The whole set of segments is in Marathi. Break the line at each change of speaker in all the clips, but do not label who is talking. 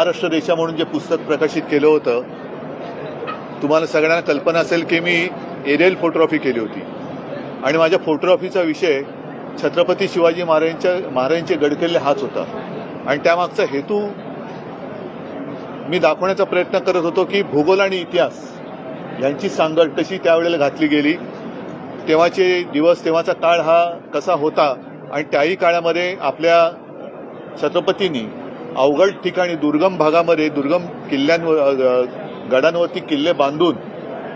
महाराष्ट्र रेषा म्हणून जे पुस्तक प्रकाशित केलं होतं तुम्हाला सगळ्यांना कल्पना असेल की मी एरियल फोटोग्राफी केली होती. आणि माझ्या फोटोग्राफीचा विषय छत्रपती शिवाजी महाराजांच्या महाराजांचे गडकिल्ले हाच होता. आणि त्यामागचा हेतू मी दाखवण्याचा प्रयत्न करत होतो की भूगोल आणि इतिहास यांची सांगड कशी त्यावेळेला घातली गेली तेव्हाचे दिवस तेव्हाचा काळ हा कसा होता आणि त्याही काळामध्ये आपल्या छत्रपतींनी अवघड ठिकाणी दुर्गम भागामध्ये दुर्गम किल्ल्यांवर गडांवरती किल्ले बांधून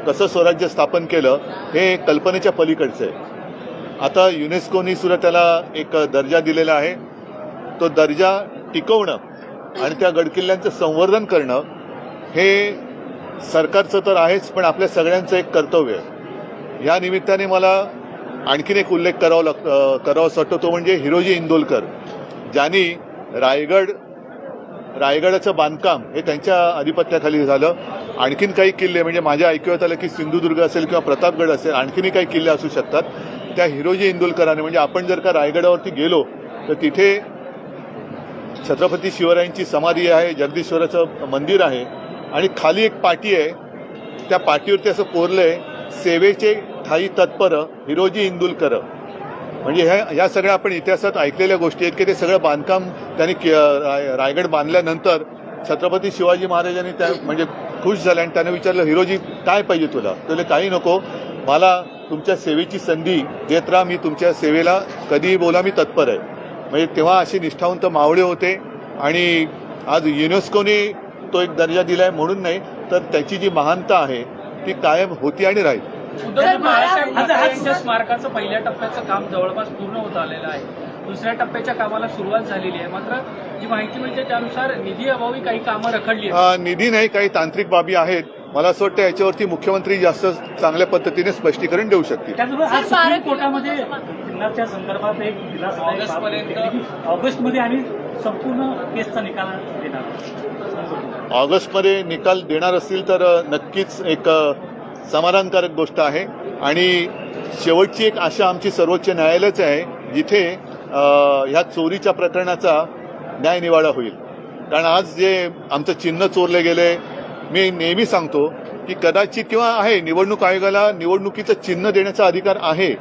कसं स्वराज्य स्थापन केलं हे कल्पनेच्या पलीकडचं आहे. आता युनेस्कोनी सुद्धा त्याला एक दर्जा दिलेला आहे. तो दर्जा टिकवणं आणि त्या गडकिल्ल्यांचं संवर्धन करणं हे सरकारचं तर आहेच पण आपल्या सगळ्यांचं एक कर्तव्य आहे. या निमित्ताने मला आणखीन एक उल्लेख करावा लाग करावा करावासा वाटतो तो म्हणजे हिरोजी इंदोलकर ज्यांनी रायगड रायगडाचं बांधकाम हे त्यांच्या आधिपत्याखाली झालं. आणखीन काही किल्ले म्हणजे माझ्या ऐकण्यात आलं की सिंधुदुर्ग असेल किंवा प्रतापगड असेल आणखीनही काही किल्ले असू शकतात. त्या हिरोजी इंदोलकरांनी म्हणजे आपण जर का रायगडावरती गेलो तर तिथे छत्रपती शिवरायांची समाधी आहे जगदीश्वराचं मंदिर आहे आणि खाली एक पाटी आहे. त्या पाटीवरती असं कोरलंय सेवेचे ठाई तत्पर हिरोजी इंदुलकर. म्हणजे ह्या ह्या सगळ्या आपण इतिहासात ऐकलेल्या गोष्टी आहेत की ते सगळं बांधकाम त्यांनी के- राय- रायगड बांधल्यानंतर छत्रपती शिवाजी महाराजांनी त्या म्हणजे खुश झाले आणि त्याने विचारलं हिरोजी काय पाहिजे तुला? तुला काही नको. मला तुमच्या सेवेची संधी देत राहा. मी तुमच्या सेवेला कधीही बोला मी तत्पर आहे. म्हणजे तेव्हा असे निष्ठावंत मावळे होते आणि आज युनेस्कोने तो एक दर्जा दिला आहे म्हणून नाही तर त्याची जी महानता आहे ती कायम होती आणि राहील.
स्मारकाचं पहिल्या टप्प्याचं काम जवळपास पूर्ण होत आलेलं आहे. दुसऱ्या टप्प्याच्या कामाला सुरुवात झालेली आहे. मात्र जी माहिती मिळते त्यानुसार निधी अभावी काही कामं रखडली
निधी नाही काही तांत्रिक बाबी आहेत. मला असं वाटतं याच्यावरती मुख्यमंत्री जास्त चांगल्या पद्धतीने स्पष्टीकरण देऊ शकतील.
त्याचबरोबर कोर्टामध्ये किल्ल्याच्या संदर्भात एक दिलासा ऑगस्टमध्ये आणि संपूर्ण केसचा निकाल देणार
ऑगस्टमध्ये निकाल देणार असतील तर नक्कीच एक समाधानकारक गोष्ट आहे. आणि शेवटची एक आशा आमची सर्वोच्च न्यायालयच आहे जिथे ह्या चोरीच्या प्रकरणाचा न्यायनिवाडा होईल. कारण आज जे आमचं चिन्ह चोरले गेले मी नेहमी सांगतो की कदाचित किंवा आहे निवडणूक आयोगाला निवडणुकीचं चिन्ह देण्याचा अधिकार आहे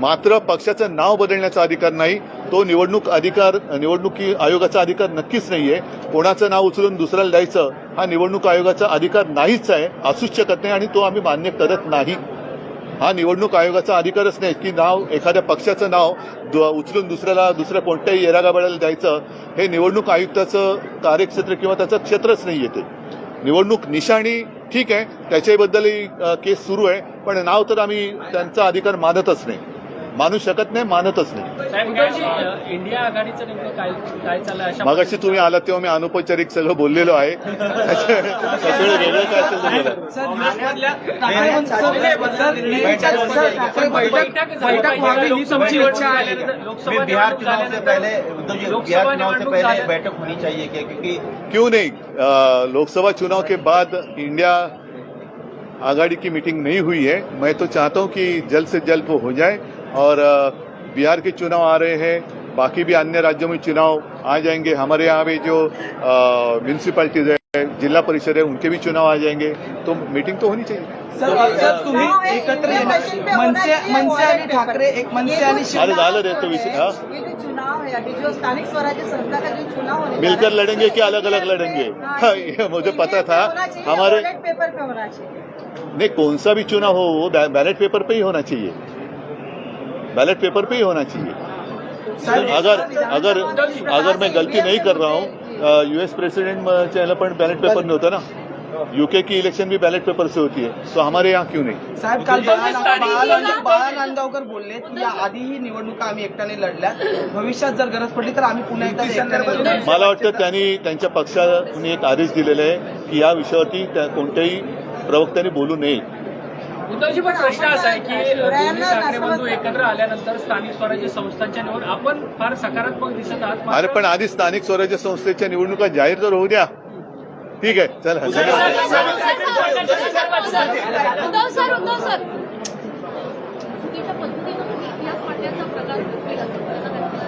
मात्र पक्षाचं नाव बदलण्याचा अधिकार नाही. तो निवडणूक अधिकार निवडणुकी आयोगाचा अधिकार नक्कीच नाहीये. कोणाचं नाव उचलून दुसऱ्याला द्यायचं हा निवडणूक आयोगाचा अधिकार नाहीच आहे असूच शकत नाही आणि तो आम्ही मान्य करत नाही. हा निवडणूक आयोगाचा अधिकारच नाही की नाव एखाद्या पक्षाचं नाव दु- उचलून दुसऱ्याला दुसऱ्या कोणत्याही येरागाबाळाला द्यायचं. हे निवडणूक आयुक्ताचं कार्यक्षेत्र किंवा त्याचं क्षेत्रच नाही येते निवडणूक निशाणी ठीक आहे त्याच्याबद्दलही केस सुरू आहे पण नाव तर आम्ही त्यांचा अधिकार मानतच नाही. मानू शकत नाही मानतच नाही.
साहेब उद्धवजी, अ, इंडिया आघाडीचं नेमकं काय काय चाललंय? अशा
मगाशी तुम्ही आलात तेव्हा मी अनौपचारिक सगळं बोललेलो आहे. त्याच्या- त्याच्यामुळे वेगळं काय असेल तर बोला.
बैठक झाली. पाहिजे. लोकसभा निवडणूक झाल्यानंतर- लोकसभा
फिर बिहार
निवडणूक
चुनाव से पहले
झाल्यानंतर-
उद्धव जी
लोकसभा
बिहार चुनाव से
निवडणूक
पहले
झाल्या-
बैठक होनी चाहिए क्या क्योंकि
क्यों नहीं? अ, लोकसभा चुनाव के बाद इंडिया आघाड़ी की मीटिंग नहीं हुई है। मैं तो चाहता हूं कि जल्द से जल्द वो हो जाए। और बिहार के चुनाव आ रहे हैं बाकी भी अन्य राज्यों में चुनाव आ जाएँगे। हमारे यहाँ भी जो म्यूनसिपैलिटीज है जिला परिषद है उनके भी चुनाव आ जाएँगे। तो मीटिंग तो होनी चाहिए।
सर सर तुम्ही एकत्र मनसे मनसे आणि ठाकरे एक मनसे आणि
अरे झालं रे तो विषय हाँ?
चुनाव है अभी जो स्थानिक स्वराज्य संस्था का जो चुनाव होने
मिलकर लड़ेंगे कि अलग अलग लड़ेंगे?
हाँ,
हाँ, ये मुझे पता था। हमारे
पेपर पे होना चाहिए।
नहीं कौन सा भी चुनाव हो वो बैलेट पेपर पे ही होना चाहिए। बैलेट पेपर पे ही होना चाहिए। अगर अगर अगर मैं गलती नहीं कर रहा हूँ यूएस प्रेसिडेंट च्याला पण बैलेट पेपर नहीं होता ना? यूके की इलेक्शन भी बैलेट पेपर से होती है तो हमारे यहाँ क्यों नाही?
साहेब काल बाळा नांदगावकर बोलले की या आधीही निवडणुका आम्ही एकट्याने लढल्या. भविष्यात जर गरज पडली तर आम्ही पुन्हा एकदा एकट्याने लढू.
मला वाटतं त्यांनी त्यांच्या पक्षाने एक आदेश दिलेला आहे की या विषयावरती त्या कोणत्याही प्रवक्त्यांनी बोलू नये.
उद्धवजी पण प्रश्न असा आहे की दोन्ही ठाकरे बंधू एकत्र आल्यानंतर स्थानिक स्वराज्य संस्थांच्या निवड आपण फार सकारात्मक दिसत आहात.
अरे पण आधी स्थानिक स्वराज्य संस्थेच्या निवडणुका जाहीर तर होऊ द्या. ठीक आहे चला.
उद्धव सर उद्धव सर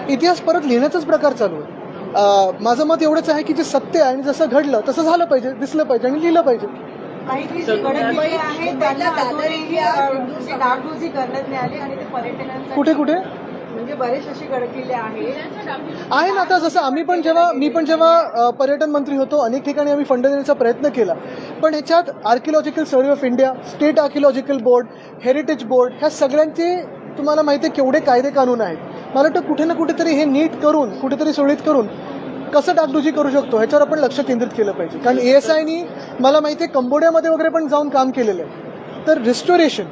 इतिहास
परत लिहिण्याचाच प्रकार चालू आहे.
माझं मत एवढंच आहे की जे सत्य आहे आणि जसं घडलं तसं झालं पाहिजे दिसलं पाहिजे आणि लिहिलं पाहिजे.
काही कडक आहे त्यांना डागडुजी करण्यात मिळाली आणि ते पर्यटनांसाठी
कुठे कुठे?
म्हणजे बरेच असे गडकिल्ले आहेत.
आहे ना आता जसं आम्ही पण जेव्हा मी पण जेव्हा पर्यटन मंत्री होतो अनेक ठिकाणी आम्ही फंड देण्याचा प्रयत्न केला. पण ह्याच्यात archaeological survey of India state archaeological board heritage board ह्या सगळ्यांचे तुम्हाला माहिती आहे केवढे कायदे कानून आहेत. मला वाटतं कुठे ना कुठेतरी हे नीट करून कुठेतरी सुरळीत करून कसं डागडुजी करू शकतो ह्याच्यावर आपण लक्ष केंद्रित केलं पाहिजे. कारण ए एस आयनी मला माहिती आहे कंबोडियामध्ये वगैरे पण जाऊन काम केलेलं आहे. तर रिस्टोरेशन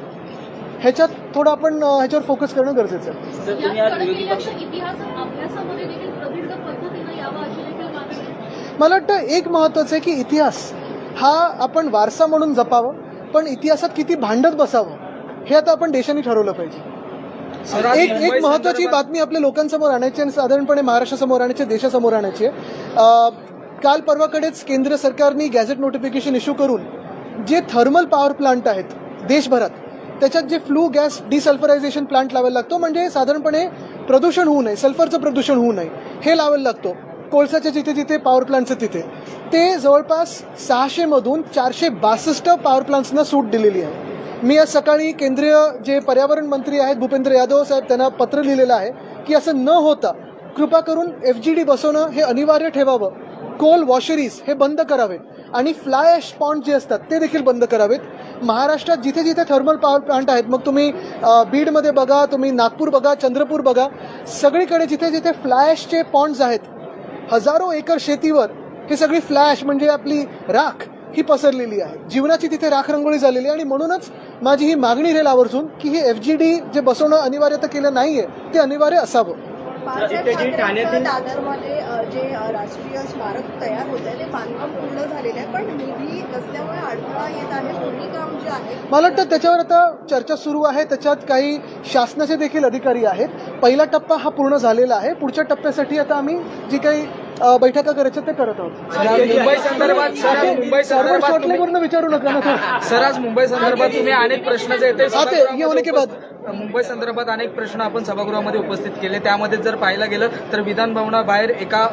ह्याच्यात थोडं आपण ह्याच्यावर फोकस करणं गरजेचं आहे. मला वाटतं एक महत्वाचं आहे की इतिहास हा आपण वारसा म्हणून जपावं पण इतिहासात किती भांडत बसावं हे आता आपण देशाने ठरवलं पाहिजे. एक एक महत्वाची बातमी आपल्या लोकांसमोर आणायची आणि साधारणपणे महाराष्ट्रासमोर आणायची देशासमोर आणायची काल परवाकडेच केंद्र सरकारने गॅझेट नोटिफिकेशन इश्यू करून जे थर्मल पॉवर प्लांट आहेत देशभरात त्याच्यात जे फ्लू गॅस डिसल्फरायझेशन प्लांट लावायला लागतो म्हणजे साधारणपणे प्रदूषण होऊ नये सल्फरचं प्रदूषण होऊ नये हे लावायला लागतो. कोळसाच्या जिथे जिथे पॉवर प्लांटचं तिथे. ते जवळपास सहाशे मधून चारशे बासष्ट पॉवर प्लांट्सना सूट दिलेली आहे. मी आज सकाळी केंद्रीय जे पर्यावरण मंत्री आहेत भूपेंद्र यादव साहेब त्यांना पत्र लिहिलेलं आहे की असं न होता कृपा करून एफ जी डी बसवणं हे अनिवार्य ठेवावं. कोल वॉशरीज हे बंद करावेत आणि फ्लाय ॲश पॉन्ड जे असतात ते देखील बंद करावेत. महाराष्ट्रात जिथे जिथे थर्मल पॉवर प्लांट आहेत मग तुम्ही बीडमध्ये बघा तुम्ही नागपूर बघा चंद्रपूर बघा सगळीकडे जिथे जिथे फ्लाय ॲशचे पॉन्ड्स आहेत हजारो एकर शेतीवर हे सगळी फ्लॅश म्हणजे आपली राख ही पसरलेली आहे. जीवनाची तिथे राख रंगोळी झालेली आहे आणि म्हणूनच माझी ही मागणी राहील आवर्जून की हे एफ जी डी जे बसवणं अनिवार्य तर केलं नाहीये ते अनिवार्य असावं.
बाळासाहेब ठाण्यातील दादरमध्ये अ, जे अ, राष्ट्रीय स्मारक तयार होत आहे ते बांधकाम पूर्ण झालेलं आहे. पण निधी नसल्यामुळे अडथळा येत आहे. दोन्ही काम जे आहे
मला वाटतं त्याच्यावर आता चर्चा सुरू आहे. त्याच्यात काही शासनाचे देखील अधिकारी आहेत. पहिला टप्पा हा पूर्ण झालेला आहे. पुढच्या टप्प्यासाठी आता आम्ही जी काही बैठका करायच्या ते करत आहोत
मुंबई संदर्भात सर आज मुंबई संदर्भात तुम्ही-
विचारू नका ना.
सर आज मुंबई संदर्भात तुम्ही अनेक प्रश्न जे आहेत ते
आते, ये होने के बाद.
मुंबई संदर्भात अनेक प्रश्न आपण सभागृहामध्ये उपस्थित केले. त्यामध्ये जर पाहायला गेलं तर विधान भवनाबाहेर एका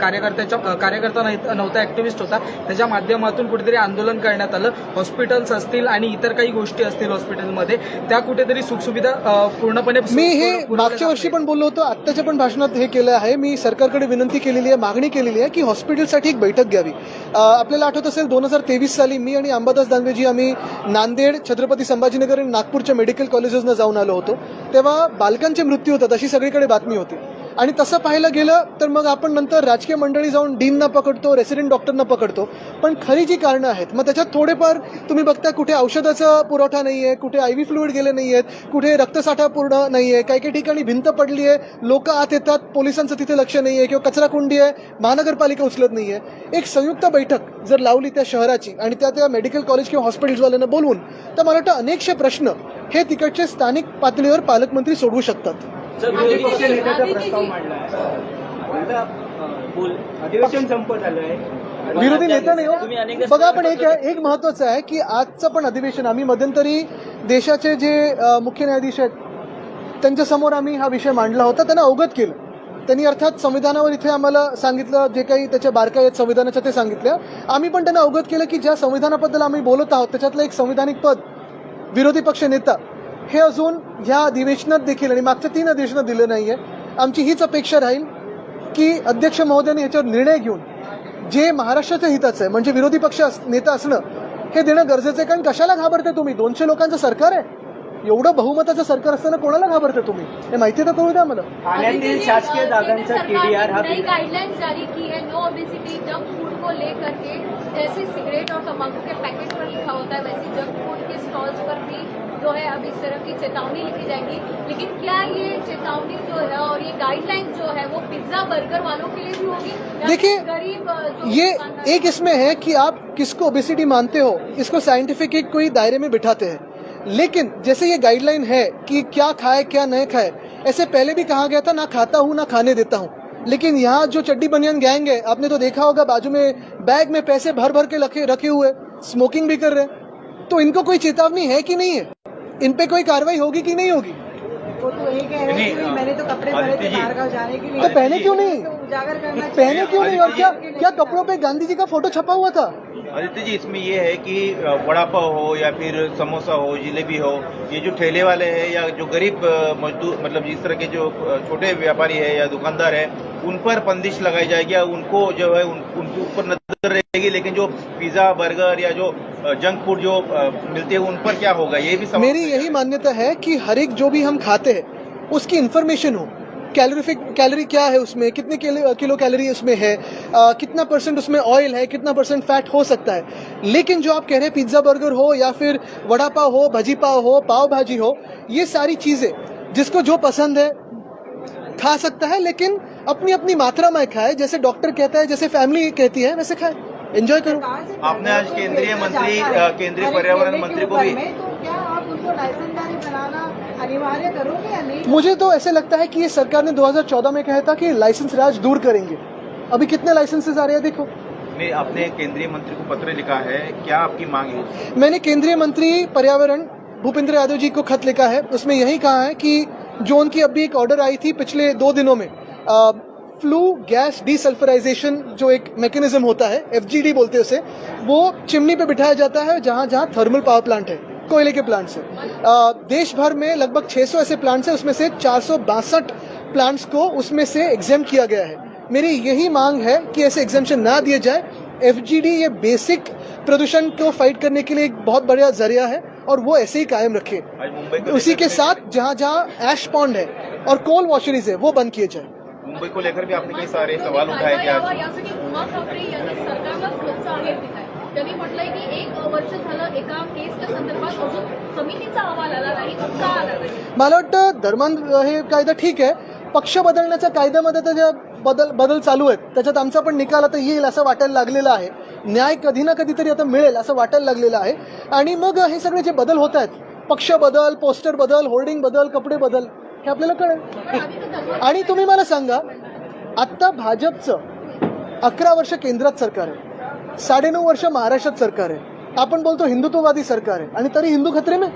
कार्यकर्त्याच्या कार्यकर्ता नाही- नव्हता ऍक्टिव्हिस्ट होता. त्याच्या माध्यमातून कुठेतरी आंदोलन करण्यात आलं. हॉस्पिटल्स असतील आणि इतर काही गोष्टी असतील हॉस्पिटलमध्ये त्या कुठेतरी सुखसुविधा पूर्णपणे
मी हे मागच्या वर्षी. पण बोललो होतो. आत्ताच्या पण भाषणात हे केलं आहे. मी सरकारकडे विनंती केलेली आहे मागणी केलेली आहे की हॉस्पिटलसाठी एक बैठक घ्यावी. आपल्याला आठवत असेल दोन हजार तेवीस साली मी आणि अंबादास दानवेजी आम्ही नांदेड छत्रपती संभाजीनगर आणि नागपूरच्या मेडिकल कॉलेजेसना जाऊन आलो होतो तेव्हा बालकांचे मृत्यू होतात अशी सगळीकडे बातमी होती. आणि तसं पाहायला गेलं तर मग आपण नंतर राजकीय मंडळी जाऊन डीनना पकडतो रेसिडेंट डॉक्टरना पकडतो. पण खरी जी कारणं आहेत मग त्याच्यात थोडेफार तुम्ही बघता कुठे औषधाचा पुरवठा नाही आहे कुठे आय व्ही फ्लुईड गेले नाही आहेत कुठे रक्तसाठा पूर्ण नाही आहे काही काही ठिकाणी भिंत पडली आहे लोक आत येतात पोलिसांचं तिथे लक्ष नाही आहे किंवा कचराकुंडी आहे महानगरपालिका उचलत नाही आहे एक संयुक्त बैठक जर लावली त्या शहराची आणि त्या त्या मेडिकल कॉलेज किंवा हॉस्पिटल्सवाल्यांना बोलवून तर मला वाटतं अनेकशे प्रश्न हे तिकडचे स्थानिक पातळीवर पालकमंत्री सोडवू शकतात.
विरोधी पक्ष नेत्याचा प्रस्ताव मांडला? आहे बोल. अधिवेशन संपत आलं आहे.
विरोधी नेता नाही
तुम्ही
हो
अनेकदा
बघा पण एक आहे- एक महत्वाचं आहे की आजचं पण अधिवेशन आम्ही मध्यंतरी देशाचे जे मुख्य न्यायाधीश आहेत त्यांच्यासमोर आम्ही हा विषय मांडला होता. त्यांना अवगत केलं. त्यांनी अर्थात संविधानावर इथे आम्हाला सांगितलं जे काही त्याच्या बारकाई आहेत संविधानाच्या ते सांगितलं आम्ही पण त्यांना अवगत केलं की ज्या संविधानाबद्दल आम्ही बोलत आहोत त्याच्यातलं एक संविधानिक पद विरोधी पक्ष नेता हे अजून ह्या अधिवेशनात देखील आणि मागच्या तीन अधिवेशनात दिलं नाहीये. आमची हीच अपेक्षा राहील की अध्यक्ष महोदयांनी याच्यावर निर्णय घेऊन जे महाराष्ट्राच्या हिताचं आहे म्हणजे विरोधी पक्ष अस- नेता असणं हे देणं गरजेचं आहे. कारण कशाला घाबरते तुम्ही? दोनशे लोकांचं सरकार आहे. एवढं बहुमताचं सरकार असताना कोणाला घाबरते तुम्ही? हे माहिती तर करू द्या मला.
ठाण्यातील शासकीय जागांचा टीडीआर हा
जारी की है नो ओबेसिटी जंक फूड को लेकर के जैसे सिगरेट और तंबाकू के पैकेट पर लिखा होता है वैसे जंक फूड के स्टॉल्स पर भी जो है अब इस तरह की चेतावनी लिखी जाएगी। लेकिन क्या ये चेतावनी जो है और ये गाइडलाइंस जो है वो पिज्जा बर्गर वालों के लिए भी होगी
देखिए,
गरीब
ये एक इसमें है कि आप किसको ओबेसिटी मानते हो इसको साइंटिफिक एक कोई दायरे में बिठाते हैं। लेकिन जैसे ये गाइडलाइन है कि क्या खाए क्या नहीं खाए ऐसे पहले भी कहा गया था ना खाता हूँ ना खाने देता हूँ। लेकिन यहाँ जो चड्डी बनियान गैंग है आपने तो देखा होगा बाजू में बैग में पैसे भर भर के रखे रखे हुए स्मोकिंग भी कर रहे हैं। तो इनको कोई चेतावनी है कि नहीं है? इन पे कोई कार्रवाई होगी कि नहीं होगी?
वो तो यही कह रहे हैं कि मैंने तो कपड़े भरे थे बाहर गाँव जाने के लिए।
तो पहने क्यों नहीं?
उजागर करना
पहने क्यों नहीं और क्या क्या कपड़ों पे गांधी जी का फ़ोटो छपा हुआ था?
आदित्य जी इसमें ये है कि वड़ा पाव हो या फिर समोसा हो जिलेबी हो ये जो ठेले वाले हैं या जो गरीब मजदूर मतलब जिस तरह के जो छोटे व्यापारी है या दुकानदार है उन पर बंदिश लगाई जाएगी या उनको जो है उन, उनके ऊपर नज़र रहेगी लेकिन जो पिज्जा बर्गर या जो जंक फ़ूड जो मिलते हैं उन पर क्या होगा? ये भी
मेरी यही मान्यता है कि हर एक जो भी हम खाते हैं उसकी इन्फॉर्मेशन हो। कैलोरीफिक कैलोरी क्या है उसमें? कितने किलो किलो कैलोरी उसमें है? आ, कितना परसेंट उसमें ऑयल है? कितना परसेंट फैट हो सकता है? लेकिन जो आप कह रहे हैं पिज़्ज़ा बर्गर हो या फिर वड़ा पाव हो भजी पाव हो पाव भाजी हो ये सारी चीज़ें जिसको जो पसंद है खा सकता है लेकिन अपनी अपनी मात्रा में खाए जैसे डॉक्टर कहता है जैसे फैमिली कहती है वैसे खाए। एंजॉय करो।
आपने आज केंद्रीय मंत्री, केंद्रीय पर्यावरण मंत्री को भी-
अनिवार्य करोगे या नहीं
मुझे तो ऐसे लगता है कि ये सरकार ने 2014 में कहा था कि लाइसेंस राज दूर करेंगे। अभी कितने लाइसेंसेस आ रहे हैं देखो।
में आपने केंद्रीय मंत्री को पत्र लिखा है क्या आपकी मांग है?
मैंने केंद्रीय मंत्री पर्यावरण भूपेंद्र यादव जी को खत लिखा है। उसमें यही कहा है कि जो उनकी अभी एक ऑर्डर आई थी पिछले दो दिनों में फ्लू गैस डीसल्फराइजेशन जो एक मैकेनिज्म होता है एफजीडी बोलते हैं उसे वो चिमनी पे बिठाया जाता है जहाँ जहाँ थर्मल पावर प्लांट है। कोयले के प्लांट्स है देश भर में लगभग 600 ऐसे प्लांट्स हैं उसमें से चार सौ बासठ प्लांट्स को उसमें से एग्ज़ाम किया गया है। मेरी यही मांग है कि ऐसे एग्जामेशन ना दिए जाए। एफजीडी ये बेसिक प्रदूषण को फाइट करने के लिए एक बहुत बढ़िया ज़रिया है और वो ऐसे ही कायम रखे।
आज मुंबई को
उसी के साथ जहाँ जहाँ एश पॉन्ड है और कोल वॉशरीज है वो बंद किए जाए।
मुंबई को लेकर भी आपने कई सारे सवाल उठाए
कायदा त्यांनी म्हटलंय की एक वर्ष झालं एका केसच्या संदर्भात अजून समितीचा अहवाल आला नाही का आला नाही.
मला वाटतं धर्मांध हे कायदा ठीक आहे. पक्ष बदलण्याच्या कायद्यामध्ये तर ज्या बदल बदल चालू आहेत त्याच्यात आमचा पण निकाल आता येईल असं वाटायला लागलेलं आहे. न्याय कधी ना कधीतरी आता मिळेल असं वाटायला लागलेलं आहे. आणि मग हे सगळे जे बदल होत आहेत पक्ष बदल पोस्टर बदल होर्डिंग बदल कपडे बदल हे आपल्याला कळेल. आणि तुम्ही मला सांगा आत्ता भाजपचं अकरा वर्ष केंद्रात सरकार आहे. साडेनऊ वर्ष महाराष्ट्रात सरकार आहे. आपण बोलतो हिंदुत्ववादी सरकार आहे. आणि तरी हिंदू खतरे में.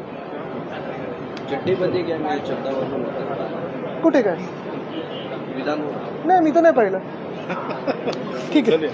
कुठे काय?
विधान
नाही मी तर नाही पाहिलं. ठीक आहे.